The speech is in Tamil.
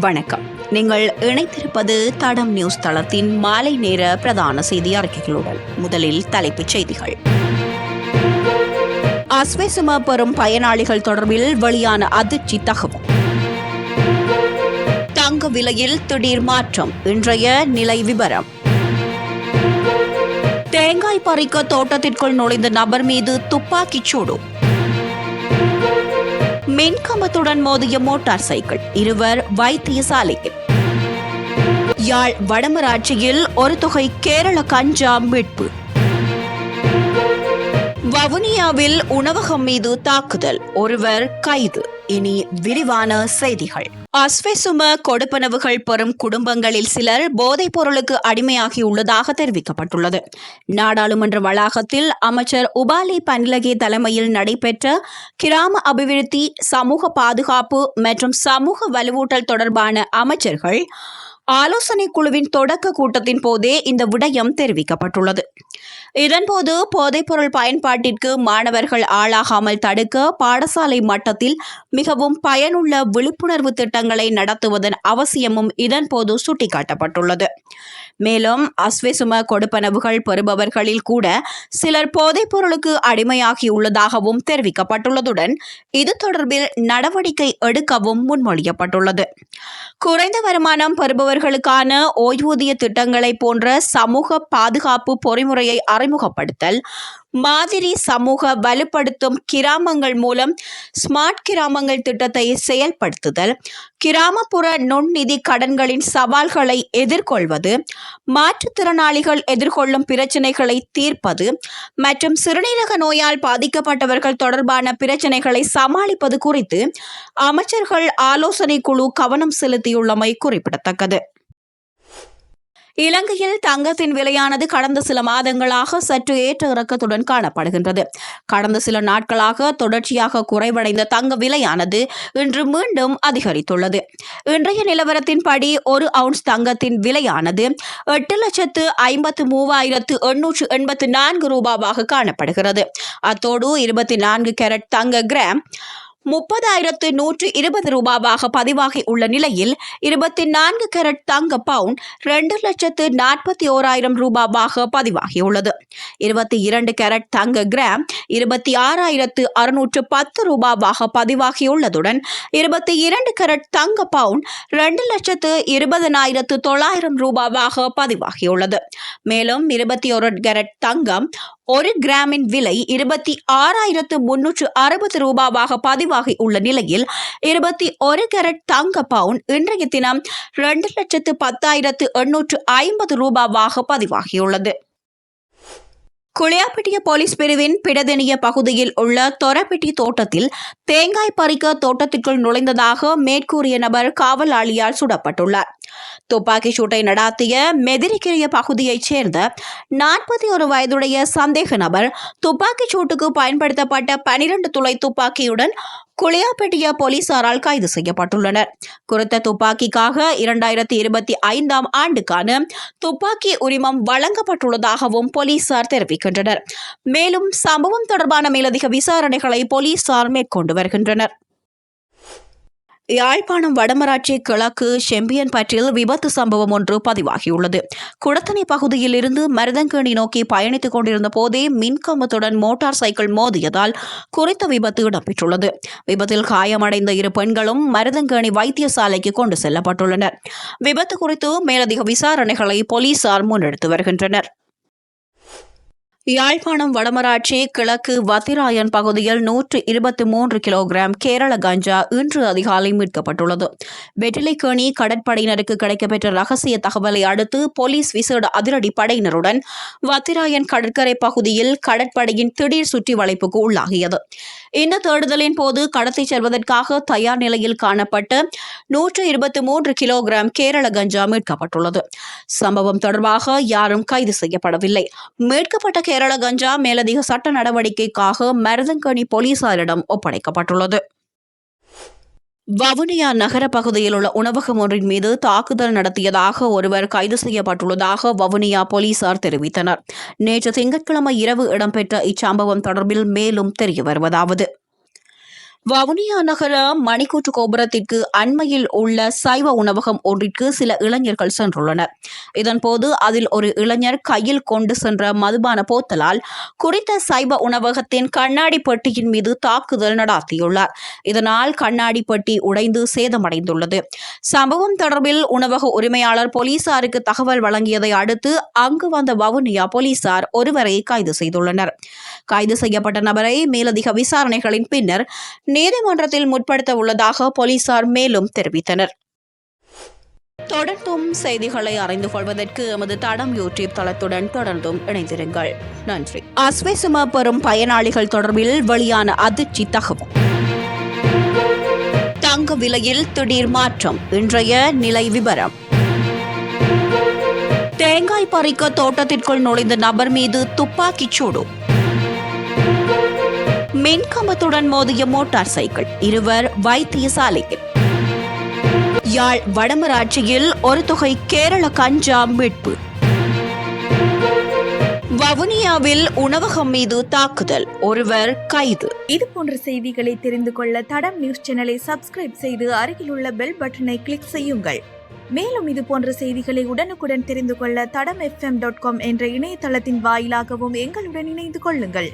வணக்கம். நீங்கள் இணைத்திருப்பது தடம் நியூஸ் தளத்தின் மாலை நேர பிரதான செய்தி அறிக்கைகளுடன் முதலில் தலைப்புச் செய்திகள். அஸ்வேசும பெறும் பயனாளிகள் தொடர்பில் வெளியான அதிர்ச்சி தகவல். தங்க விலையில் திடீர் மாற்றம் இன்றைய நிலை விவரம். தேங்காய் பறிக்க தோட்டத்திற்குள் நுழைந்த நபர் மீது துப்பாக்கிச் சூடு. மின்கம்பத்துடன் மோதிய மோட்டார் சைக்கிள். இருவர் வைத்தியசாலையில். யாழ் வடமராட்சியில் ஒரு தொகை கேரள கஞ்சா மீட்பு. வவுனியாவில் உணவகம் மீது தாக்குதல். ஒருவர் கைது. இனி விரிவான செய்திகள். அஸ்வெசும கொடுப்பனவுகள் பெறும் குடும்பங்களில் சிலர் போதைப் பொருளுக்கு அடிமையாகியுள்ளதாக தெரிவிக்கப்பட்டுள்ளது. நாடாளுமன்ற வளாகத்தில் அமைச்சர் உபாலி பன்லகே தலைமையில் நடைபெற்ற கிராம அபிவிருத்தி சமூக பாதுகாப்பு மற்றும் சமூக வலுவூட்டல் தொடர்பான அமைச்சர்கள் ஆலோசனை குழுவின் தொடக்க கூட்டத்தின் போதே இந்த விடயம் தெரிவிக்கப்பட்டுள்ளது. இதன்போது போதைப்பொருள் பயன்பாட்டிற்கு மாணவர்கள் ஆளாகாமல் தடுக்க பாடசாலை மட்டத்தில் மிகவும் பயனுள்ள விழிப்புணர்வு திட்டங்களை நடத்துவதன் அவசியமும் இதன்போது சுட்டிக்காட்டப்பட்டுள்ளது. மேலும் அஸ்வெசும கொடுப்பனவுகள் பெறுபவர்களில் கூட சிலர் போதைப் பொருளுக்கு அடிமையாகியுள்ளதாகவும் தெரிவிக்கப்பட்டுள்ளதுடன் இது தொடர்பில் நடவடிக்கை எடுக்கவும் முன்மொழியப்பட்டுள்ளது. குறைந்த வருமானம் பெறுபவர்களுக்கான ஓய்வூதிய திட்டங்களை போன்ற சமூக பாதுகாப்பு பொறிமுறையை அறிமுகப்படுத்தல் மாதிரி சமூக வலுப்படுத்தும் கிராமங்கள் மூலம் ஸ்மார்ட் கிராமங்கள் திட்டத்தை செயல்படுத்துதல் கிராமப்புற நுண்நிதி கடன்களின் சவால்களை எதிர்கொள்வது மாற்றுத்திறனாளிகள் எதிர்கொள்ளும் பிரச்சினைகளை தீர்ப்பது மற்றும் சிறுநீரக நோயால் பாதிக்கப்பட்டவர்கள் தொடர்பான பிரச்சினைகளை சமாளிப்பது குறித்து அமைச்சர்கள் ஆலோசனை குழு கவனம் செலுத்தியுள்ளமை குறிப்பிடத்தக்கது. இலங்கையில் தங்கத்தின் விலையானது கடந்த சில மாதங்களாக சற்று ஏற்ற இறக்கத்துடன் காணப்படுகின்றது. கடந்த சில நாட்களாக தொடர்ச்சியாக குறைவடைந்த தங்க விலையானது இன்று மீண்டும் அதிகரித்துள்ளது. இன்றைய நிலவரத்தின்படி ஒரு அவுன்ஸ் தங்கத்தின் விலையானது எட்டு லட்சத்து ஐம்பத்து மூவாயிரத்து எண்ணூற்று எண்பத்து நான்கு ரூபாவாக காணப்படுகிறது. அத்தோடு இருபத்தி நான்கு கேரட் தங்க கிராம் முப்பதாயிரத்து நூற்று இருபது ரூபாவாக பதிவாகி உள்ள நிலையில் இருபத்தி நான்கு கேரட் தங்க பவுன் ரெண்டு லட்சத்து நாற்பத்தி ஓராயிரம் ரூபாவாக பதிவாகியுள்ளது. இருபத்தி இரண்டு கேரட் தங்க கிராம் இருபத்தி ஆறாயிரத்து அறுநூற்று பத்து ரூபாவாக பதிவாகியுள்ளதுடன் இருபத்தி இரண்டு கேரட் தங்க பவுன் ரெண்டு லட்சத்து இருபதனாயிரத்து தொள்ளாயிரம் ரூபாவாக பதிவாகியுள்ளது. மேலும் இருபத்தி ஒரு கேரட் தங்கம் ஒரு கிராமின் விலை இருபத்தி ஆறாயிரத்து முன்னூற்று அறுபது ரூபாவாக பதிவாகி உள்ள நிலையில் இருபத்தி ஒரு கேரட் தங்க பவுன் இன்றைய தினம் இரண்டு லட்சத்து பத்தாயிரத்து எண்ணூற்று ஐம்பது ரூபாவாக பதிவாகியுள்ளது. குளியாப்பட்டிய போலீஸ் பிரிவின் பிடதெனிய பகுதியில் உள்ள தொரப்பெட்டி தோட்டத்தில் தேங்காய் பறிக்க தோட்டத்திற்குள் நுழைந்ததாக மேற்கூறிய நபர் காவலாளியால் சுடப்பட்டுள்ளார். துப்பாக்கிச் சூட்டை நடாத்திய மெதிரிக்கிரிய பகுதியைச் சேர்ந்த நாற்பத்தி ஒரு வயதுடைய சந்தேக நபர் துப்பாக்கிச் சூட்டுக்கு பயன்படுத்தப்பட்ட பனிரெண்டு துளை துப்பாக்கியுடன் குளியாப்பட்டிய போலீசாரால் கைது செய்யப்பட்டுள்ளனர். குறித்த துப்பாக்கிக்காக இரண்டாயிரத்தி இருபத்தி ஐந்தாம் ஆண்டுக்கான துப்பாக்கி உரிமம் வழங்கப்பட்டுள்ளதாகவும் போலீசார் தெரிவிக்கின்றனர். மேலும் சம்பவம் தொடர்பான மேலதிக விசாரணைகளை போலீசார் மேற்கொண்டு வருகின்றனர். யாழ்ப்பாணம் வடமராட்சி கிழக்கு செம்பியன்பற்றில் விபத்து சம்பவம் ஒன்று பதிவாகியுள்ளது. குடத்தனை பகுதியில் இருந்து மருதங்கேணி நோக்கி பயணித்துக் கொண்டிருந்த போதே மின்கம்பத்துடன் மோட்டார் சைக்கிள் மோதியதால் குறித்த விபத்து இடம்பெற்றுள்ளது. விபத்தில் காயமடைந்த இரு பெண்களும் மருதங்கேணி வைத்தியசாலைக்கு கொண்டு செல்லப்பட்டுள்ளனர். விபத்து குறித்து மேலதிக விசாரணைகளை போலீசார் முன்னெடுத்து வருகின்றனர். யாழ்ப்பாணம் வடமராட்சி கிழக்கு வத்திராயன் பகுதியில் நூற்று இருபத்தி மூன்று கிலோகிராம் கேரள கஞ்சா இன்று அதிகாலை மீட்கப்பட்டுள்ளது. வெற்றிலைக்கேணி கடற்படையினருக்கு கிடைக்கப்பெற்ற ரகசிய தகவலை அடுத்து போலீஸ் விசேட அதிரடி படையினருடன் வத்திராயன் கடற்கரை பகுதியில் கடற்படையின் திடீர் சுற்றி வளைப்புக்கு உள்ளாகியது. இந்த தேடுதலின் போது கடத்திச் செல்வதற்காக தயார் நிலையில் காணப்பட்ட நூற்று இருபத்தி மூன்று கிலோகிராம் கேரள கஞ்சா மீட்கப்பட்டுள்ளது. சம்பவம் தொடர்பாக யாரும் கைது செய்யப்படவில்லை. மீட்கப்பட்ட கேரள கஞ்சா மேலதிக சட்ட நடவடிக்கைக்காக மருதங்கனி போலீசாரிடம் ஒப்படைக்கப்பட்டுள்ளது. வவுனியா நகர பகுதியில் உள்ள உணவகம் ஒன்றின் மீது தாக்குதல் நடத்தியதாக ஒருவர் கைது செய்யப்பட்டுள்ளதாக வவுனியா போலீசார் தெரிவித்தனர். நேற்று திங்கட்கிழமை இரவு இடம்பெற்ற இச்சம்பவம் தொடர்பில் மேலும் தெரிய வருவதாவது வவுனியா நகர மணிக்கூட்டு கோபுரத்திற்கு அண்மையில் உள்ள சைவ உணவகம் ஒன்றிற்கு சில இளைஞர்கள் சென்றுள்ளனர். இதன்போது அதில் ஒரு இளைஞர் கையில் கொண்டு சென்ற மதுபான போத்தலால் குறித்த சைவ உணவகத்தின் கண்ணாடி பெட்டியின் மீது தாக்குதல் நடாத்தியுள்ளார். இதனால் கண்ணாடி பெட்டி உடைந்து சேதமடைந்துள்ளது. சம்பவம் தொடர்பில் உணவக உரிமையாளர் போலீசாருக்கு தகவல் வழங்கியதை அடுத்து அங்கு வந்த வவுனியா போலீசார் ஒருவரை கைது செய்துள்ளனர். கைது செய்யப்பட்ட நபரை மேலதிக விசாரணைகளின் பின்னர் நீதிமன்றத்தில் முற்படுத்த உள்ளதாக போலீசார் மேலும் தெரிவித்தனர். தொடர்ந்தும் செய்திகளை அறிந்து கொள்வதற்கு எமது தடம் யூடியூப் தளத்துடன் தொடர்ந்தும் இணைந்திருங்கள். நன்றி. அஸ்வேசும பெறும் பயனாளிகள் தொடர்பில் வெளியான அதிர்ச்சி தகவல். தங்க விலையில் திடீர் மாற்றம் இன்றைய நிலை விவரம் தேங்காய் பறிக்க தோட்டத்திற்குள் நுழைந்த நபர் மீது துப்பாக்கிச் சூடு. மின்கம்பத்துடன் மோதிய மோட்டார் சைக்கிள். இருவர் வைத்தியசாலையில். யாழ் வடமராட்சியில் ஒரு தொகை கேரள கஞ்சா மீட்பு. வவுனியாவில் உணவகம் மீது தாக்குதல். ஒருவர் கைது. இது போன்ற செய்திகளை தெரிந்து கொள்ள தடம் நியூஸ் சேனலை சப்ஸ்கிரைப் செய்து அருகில் உள்ள பெல் பட்டனை கிளிக் செய்யுங்கள். மேலும் இது போன்ற செய்திகளை உடனுக்குடன் தெரிந்து கொள்ள தடம் எஃப்எம் டாட் காம் என்ற இணையதளத்தின் வாயிலாகவும் எங்களுடன் இணைந்து கொள்ளுங்கள்.